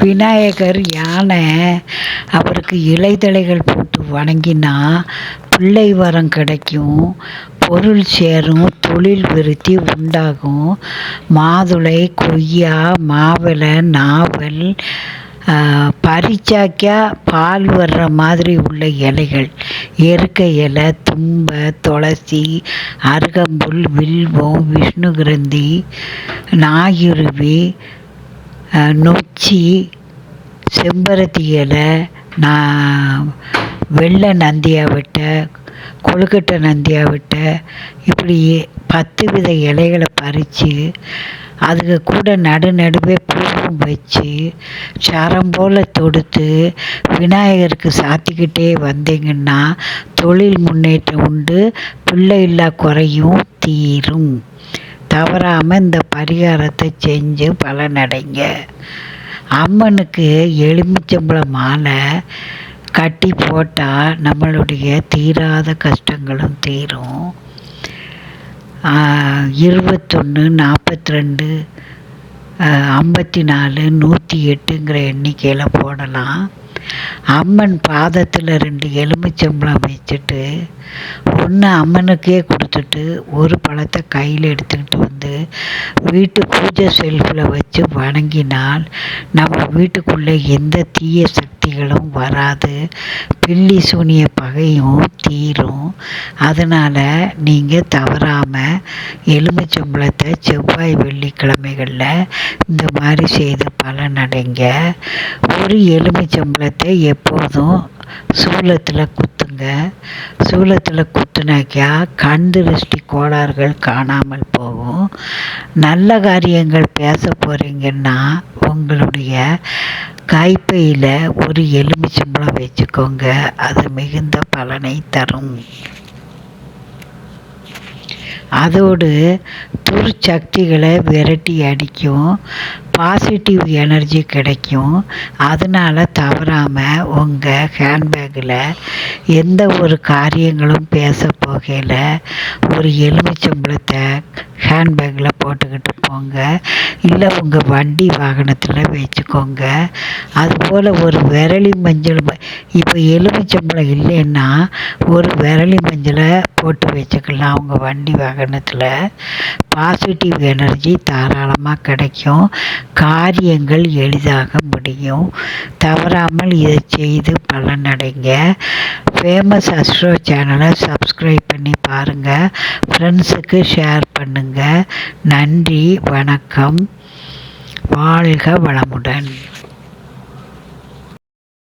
விநாயகர் யானை அவருக்கு இலைதழைகள் போட்டு வணங்கினா பிள்ளை வரம் கிடைக்கும். பொருள் சேரும் தொழில் விருத்தி உண்டாகும். மாதுளை கொய்யா மாவிளை நாவல் பறிச்சாக்கா பால் வர்ற மாதிரி உள்ள இலைகள். எருக்க இலை தும்பை துளசி அருகம்புல் வில்வம் விஷ்ணுகிரந்தி நாயுருவி நொச்சி செம்பருத்தி இலை நான் வெள்ளை நந்தியாவட்டை கொழுக்கட்டை நந்தியாவட்டை இப்படி பத்து வித இலைகளை பறித்து அதுக்கு கூட நடு நடுவே பூவும் வச்சு சரம் போல் தொடுத்து விநாயகருக்கு சாத்திக்கிட்டே வந்தீங்கன்னா தொழில் முன்னேற்றம் உண்டு பிள்ளை இல்லா குறையும் தீரும். தவறாமல் இந்த பரிகாரத்தை செஞ்சு பலனடைங்க. அம்மனுக்கு எலுமிச்சம்பழம் மாலை கட்டி போட்டால் நம்மளுடைய தீராத கஷ்டங்களும் தீரும். இருபத்தொன்று நாற்பத்தி ரெண்டு ஐம்பத்தி நாலு நூற்றி எட்டுங்கிற எண்ணிக்கையில் போடலாம். அம்மன் பாதத்தில் ரெண்டு எலுமிச்சம்பழம் வச்சுட்டு ஒன்று அம்மனுக்கே கொடுத்துட்டு ஒரு பழத்தை கையில் எடுத்துக்கிட்டு வந்து வீட்டு பூஜை செல்ஃபில் வச்சு வணங்கினால் நம்ம வீட்டுக்குள்ளே எந்த தீய சக்திகளும் வராது. பில்லி சூனிய பகையும் தீரும். அதனால் நீங்கள் தவறாமல் எலுமிச்சம்பழத்தை செவ்வாய் வெள்ளிக்கிழமைகளில் இந்த மாதிரி செய்து பலனடைங்க. ஒரு எலுமிச்சம்பழத்தை எப்போதும் சூலத்தில் குத்துங்க. சூலத்தில் குத்துனாக்கா கண் திருஷ்டி கோளாறுகள் காணாமல் போகும். நல்ல காரியங்கள் பேச போகிறீங்கன்னா உங்களுடைய கைப்பையில் ஒரு எலுமிச்சம்பழம் வச்சுக்கோங்க. அது மிகுந்த பலனை தரும். அதோடு துர்ச்சக்திகளை விரட்டி அடிக்கும். பாசிட்டிவ் எனர்ஜி கிடைக்கும். அதனால் தவறாமல் உங்கள் ஹேண்ட்பேக்கில் எந்த ஒரு காரியங்களும் பேச போகையில் ஒரு எலுமிச்சம்பழத்தை ஹேண்ட்பேக்கில் போட்டுக்கிட்டு போங்க. இல்லை உங்கள் வண்டி வாகனத்தில் வச்சுக்கோங்க. அதுபோல் ஒரு விரலி மஞ்சள் இப்போ எலுமிச்சம்பழம் இல்லைன்னா ஒரு விரலி மஞ்சளை போட்டு வச்சுக்கலாம் உங்கள் வண்டி வாகனத்தில். பாசிட்டிவ் எனர்ஜி தாராளமாக கிடைக்கும். காரியங்கள் எளிதாக முடியும். தவறாமல் இதை செய்து பலனடைங்க. ஃபேமஸ் அஸ்ட்ரோ சேனலை சப்ஸ்கிரைப் பண்ணி பாருங்கள் ஃப்ரெண்ட்ஸுக்கு ஷேர் பண்ணுங்கள் நன்றி வணக்கம். வாழ்க வளமுடன்.